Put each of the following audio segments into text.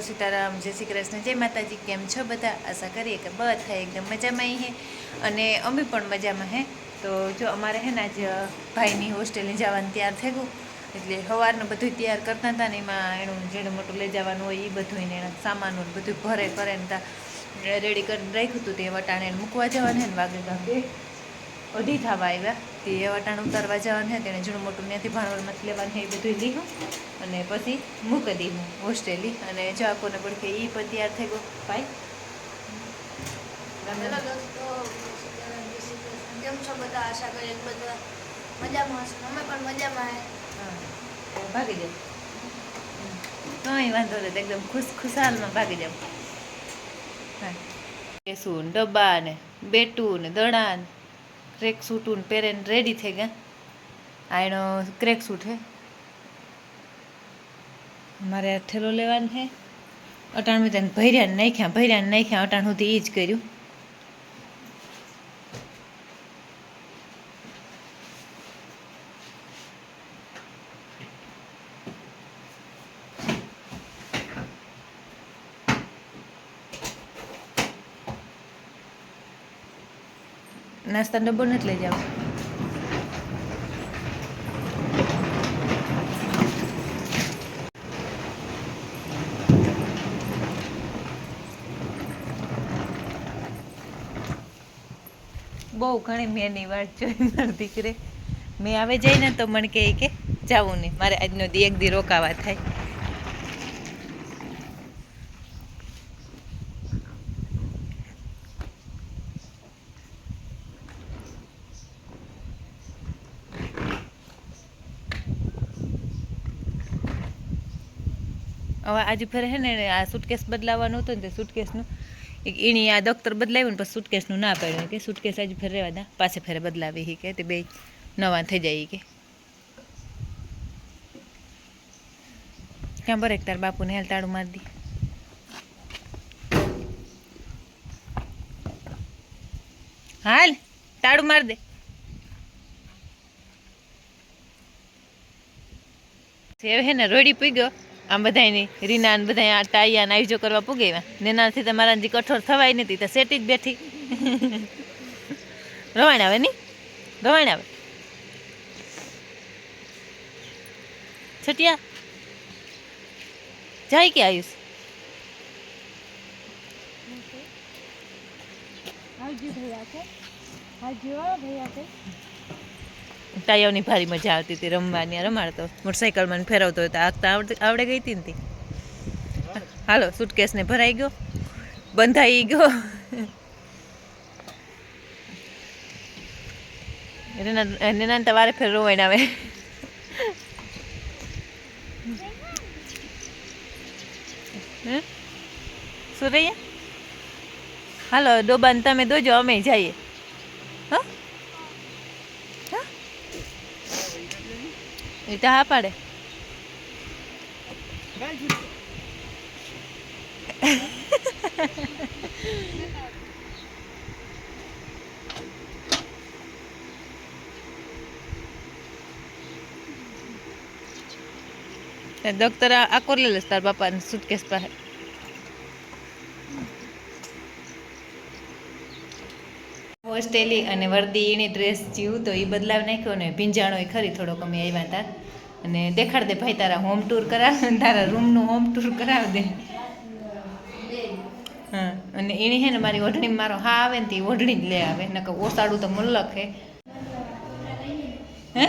સીતારામ, જય શ્રી કૃષ્ણ, જય માતાજી, કેમ છો બધા? આશા કરીએ કે બધા એકદમ મજામાં હે. અને અમે પણ મજામાં હે. તો જો અમારે હે ને આજ ભાઈની હોસ્ટેલે જવાનું તૈયાર થઈ ગયું. એટલે સવારનું બધું તૈયાર કરતા હતા ને એમાં એનું જેનું મોટું લઈ જવાનું હોય એ બધું એને સામાન બધું ભરે કરે ને રેડી કરીને રાખ્યું હતું તે વટાણે મૂકવા જવાનું ને વાગે વાગે. અઢી થવા આવ્યા. તે વટાણ ઉતારવા જવાનું છે તેણે જૂનું મોટું ત્યાંથી ભાણવડમાંથી લેવાનું એ બધું લીધું. અને પછી મૂકી દીધું હોસ્ટેલી અને જવાકોને પડખે એ પણ તૈયાર થઈ ગયો. ભાઈ? જય. કેમ છો બધા? આશા કરીએ બધા મજામાં હશો. અમે પણ મજામાં હે. ભાગી જાવ કંઈ વાંધો નથી એકદમ ખુશ ખુશાલમાં ભાગી જાવ હા. કેસું ડબ્બા ને બેટું ને દડા ને ક્રેક સૂટ પહેરીને રેડી થઈ ગયા. આ એનો ક્રેક સૂટ હે. મારે આ ઠેલો લેવાનો છે અટાણ મેં તેને ભર્યા નાખ્યા ભર્યા નાખ્યા, અટાણ સુધી એ જ કર્યું. નાસ્તાનો ડબ્બો નથી લઈ જાવ. બહુ ઘણી મેં ની વાત જોઈ મારી દીકરે. મેં આવે જઈને તો મને કહે કે જાવું નહીં. મારે આજનો દી એક દી રોકાવા થાય. હવે આજે ફરે છે ને આ સુટકેસ બદલાવવાનું હતું ને તે સુટકેસનું એની આ દફતર બદલાવ્યું ને પછી સુટકેસનું ના પાડ્યું. કે સુટકેસ આજે ફરે રહેવા દા પાસે ફેરે બદલાવી કે. તે બે નવા થઈ જાય કે. ક્યાં બરેક તાર બાપુને હેલ તાળું મારી દી. હાલ, તાળું માર દે. હે ને રોડી પી ગયો. આમ બધાયની રીના ને બધા આ ટાઈયા ને આયોજો કરવા પૂગેવા નેનાથી તમારા જે કઠોર થવાય નથી, તો સેટી જ બેઠી. રવાણ આવે નહીં? રવાણ આવે. છટિયા. જાય કે આયુષ? હાજી ભૈયા છે. હાજી ભૈયા છે. ટાયાઓની ભારી મજા આવતી હતી રમવાની રમાડતો મોટરસાઇકલમાં ને ફેરવતો હતો આગતા આવડે ગઈ હતી ને. હાલો સુટકેસને ભરાઈ ગયો. બંધાઈ ગયો. એને ના તમારે ફેર હોય આવે? શું રહીએ હાલો, ડોબાને તમે દોજો, અમે જઈએ હા હા એ તો હા પાડે ડોક્ટર આકો લે લેસ તાર બાપાને સુટકેસ પાસે હોસ્ટેલી અને વર્દી એની ડ્રેસ જેવું તો એ બદલાવ નાખ્યો ને ભીંજાણો એ ખરી થોડોક અમે આવ્યા હતા અને દેખાડ દે ભાઈ તારા હોમ ટૂર કરાવ ને તારા રૂમનું હોમ ટૂર કરાવ દે. હા અને એણે હે ને મારી ઓઢણી મારો હા આવે ને તે ઓઢણી જ લે આવે નકર ઓસાડું તો મુલ્લક હે. હે?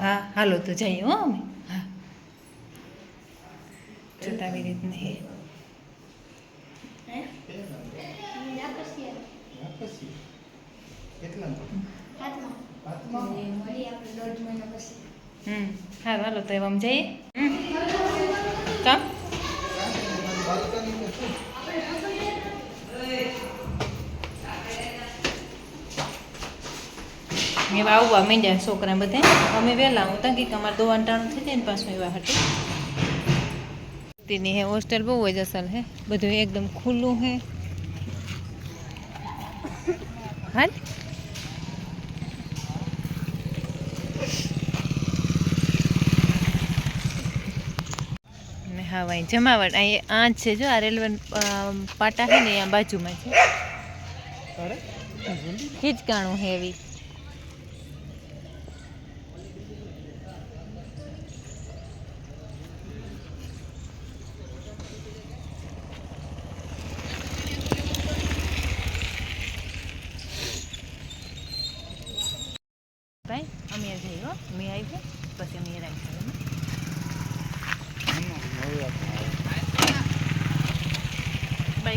ને. હાલો તો જઈએ હો અમે. હા. આવી રીતને હે હે વાપસ ગયા હાથમાં. મળી આપણે દોઢ મહિના પછી. હમ હા હાલો તો એવા જઈએ. હમ. કામ? એવા આવવા માંડ્યા છોકરા બધે. અમે વહેલા હું તંકી કે અમારે દોવાનું ટાણું થઈ જાય ને પાછું એવા હતું તેની હે હોસ્ટેલ બહુ જ અસલ હે. બધું એકદમ ખુલ્લું હે. હા હા જમાવટ. અહીં આ છે જો આ રેલવે પાટા છે ને અહીંયા બાજુમાં છે. હિચકાણું હેવી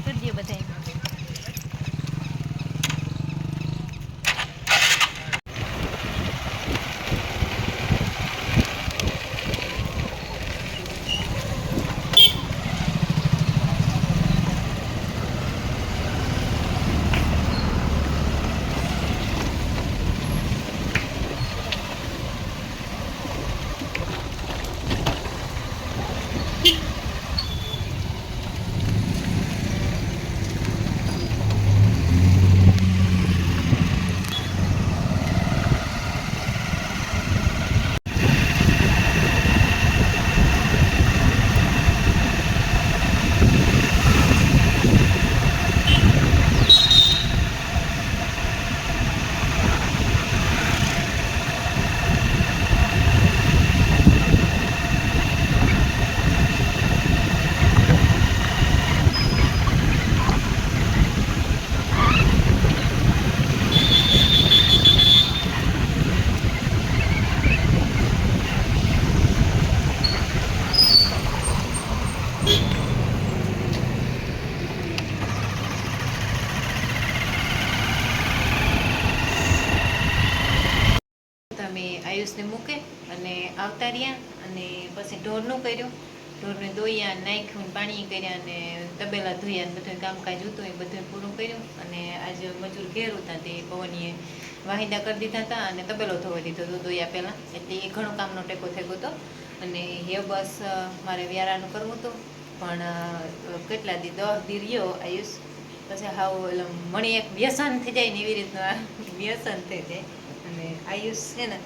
કરી દઈએ બધા તમે આયુષને મૂકે અને આવતા રહ્યા અને પછી ઢોરનું કર્યું. ઢોરને દોયા નાખ્યું પાણી કર્યા અને તબેલા ધોયા બધું કામકાજ હતું, એ બધું પૂરું કર્યું. અને આજે મજૂર ઘેર હતા તે પવનીએ વાહિદા કરી દીધા હતા અને તબેલો ધોવા દીધો હતો દોયા પહેલાં. એટલે એ ઘણો કામનો ટેકો થયો હતો. અને એ બસ મારે વ્યારાનું કરવું હતું. પણ કેટલા દી દસ દી રહ્યો આયુષ. પછી હાવ એટલે મણી એક વ્યસન થઈ જાય ને એવી રીતનું વ્યસન થઈ જાય. અને આયુષ છે ને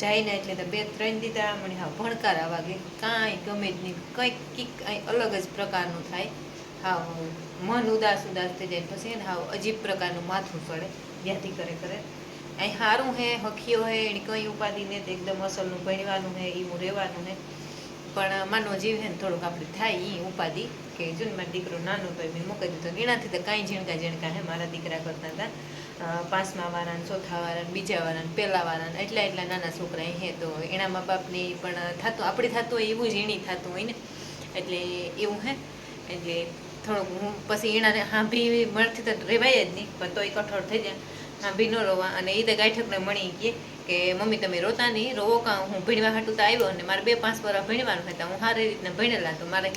જાય ને એટલે તો બે ત્રણ દીધા. મને હા, ભણકાર આવા કે કાંઈ ગમે જ નહીં. કંઈક કંઈક કંઈ અલગ જ પ્રકારનું થાય. હાવ મન ઉદાસ ઉદાસ થઈ જાય. પછી ને હા, અજીબ પ્રકારનું માથું ચડે યાદી કરે કરે. અહીં સારું હે હખીઓ હે, એની કંઈ ઉપાધિ ને એકદમ અસલનું ભણવાનું હે એવું રહેવાનું હે. પણ માનો જીવ હે ને થોડુંક આપણે થાય એ ઉપાધિ કે જો મારો દીકરો નાનો તો મેં મૂકી દીધો એનાથી તો કાંઈ ઝીણકા ઝીણકા હે મારા દીકરા કરતા હતા. પાંચમા વાળાને ચોથા વાળાને બીજા વાળા ને પહેલા વાળાને એટલા એટલા નાના છોકરા હે તો એના મા બાપની પણ થતું, આપણે થતું હોય એવું એની થતું હોય ને. એટલે એવું હે. એટલે થોડુંક હું પછી એના હાંભી મળતી તો રેવાય જ નહીં, પણ તોય કઠોળ થઈ જાય. હાંભી ન રોવા. અને એ તે ગાંઠકને મળી કહે કે મમ્મી તમે રોતા નહીં, રોવો કાં? હું ભણવા હાટું તો આવ્યો અને મારે બે પાંચ વર્ષ ભણવાનું હતા હું સારી રીતના ભણેલા. તો મારે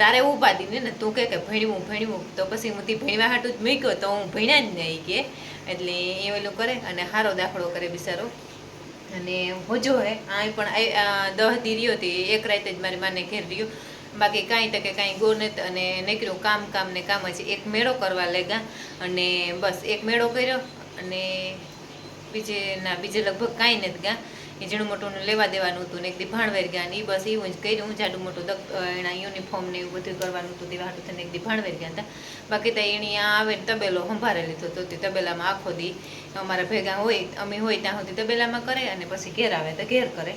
તારે ઊભા દીને ને તું કે ભણવું ભણવું. તો પછી હું તી ભણવા હાટું જ મૂક્યો તો હું ભણ્યા જ નહીં કે. એટલે એ ઓલું કરે અને સારો દાખલો કરે બિચારો. અને હોજો હે આ પણ દહ દી રહ્યો તે, એક રાતે જ મારી માને ઘેર રહ્યો. બાકી કાંઈ તકે કાંઈ ગો નથી અને નીકળ્યું, કામ કામ ને કામ જ એક મેળો કરવા લાગ્યા. અને બસ એક મેળો કર્યો. અને બીજે ના, બીજે લગભગ કાંઈ નથી ગયા એ ઝીણું મોટું લેવા દેવાનું હતું ને એક દી ભાણવેર ગયા ને એ બસ એવું જ કર્યું. જાડું મોટું દક એના યુનિફોર્મ ને એવું બધું કરવાનું હતું, દેવા હાટું થઈને એક દી ભાણવેર ગયા હતા. બાકી તો એની આ આવે ને તબેલો સંભારે લીધો તો તે તબેલામાં આખો દી અમારા ભેગા હોય, અમે હોય ત્યાં સુધી તબેલામાં કરે અને પછી ઘેર આવે તો ઘેર કરે.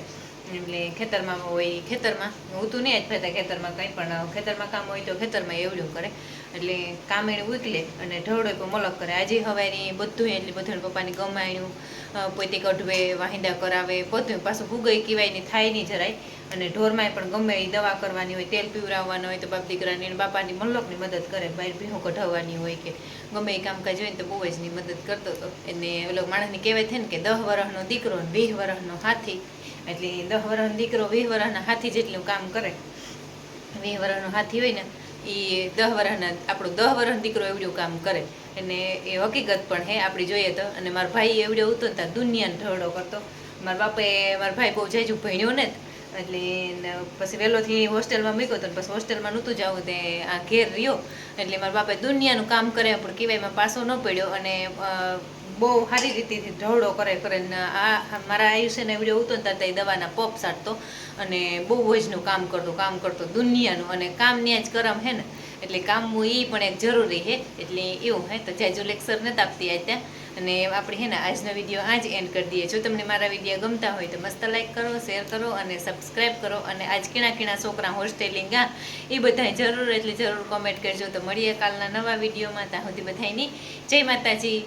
એટલે ખેતરમાં હોય ખેતરમાં. હું નહીં જ ફેતા ખેતરમાં કંઈ પણ ખેતરમાં કામ હોય તો ખેતરમાં એવડું કરે. એટલે કામ એને ઉકલે અને ઢવડો પણ મલક કરે. આજે હવાની બધું એટલે બધું પપ્પાને ગમાયણું પોતે કઢવે વાહિંદા કરાવે બધું પાછું ભૂગઈ નહીં થાય નહીં જરાય. અને ઢોરમાંય પણ ગમે એ દવા કરવાની હોય, તેલ પીવડાવવાનું હોય તો બાપ દીકરાની અને બાપાની મલ્લકની મદદ કરે. બહાર ભીહું કઢાવવાની હોય કે ગમે એ કામકાજ હોય ને તો બહુ જ ની મદદ કરતો હતો એને ઓલો માણસની કહેવાય છે ને કે દહ વર્ષનો દીકરો વીસ વર્ષનો હાથી. એટલે દહ વર્ષનો દીકરો, વીસ હાથી જેટલું કામ કરે, વીસ હાથી હોય ને એ દહ વર્ષના આપણો વર્ષનો દીકરો એવડું કામ કરે. અને એ હકીકત પણ હે આપણે જોઈએ તો. અને મારા ભાઈ એવડો હતો ને ત્યાં દુનિયાને ઢળો કરતો. મારા બાપે, મારા ભાઈ બહુ જાજુ ભણ્યો ને એટલે પછી વહેલોથી હોસ્ટેલમાં મૂક્યો તો પછી હોસ્ટેલમાં નહોતું જવું તે આ ઘેર રહ્યો. એટલે મારા બાપાએ દુનિયાનું કામ કરે પણ કહેવાયમાં પાસો ન પડ્યો અને બહુ સારી રીતે ઢવડો કરે કરે આ મારા આયુષ્યને વીડિયો ઉતરતા હતા એ દવાના પપ સાટતો અને બહુ વજનું કામ કરતો કામ કરતો દુનિયાનું અને કામ ન્યા જ કરમ હે ને. એટલે કામવું એ પણ એક જરૂરી છે એટલે એવું હે તો જાજુ લેક્ચર નથી આપતી આ ત્યાં. અને આપણે હે ને આજનો વીડિયો આજ એન્ડ કરી દઈએ. જો તમને મારા વીડિયો ગમતા હોય તો મસ્ત લાઈક કરો શેર કરો અને સબસ્ક્રાઈબ કરો. અને આજ કીણા કીણા છોકરા હોસ્ટેલિંગ આ એ બધાય જરૂર એટલે જરૂર કોમેન્ટ કરજો. તો મળીએ કાલના નવા વિડીયોમાં ત્યાં સુધી બધાયની જય માતાજી.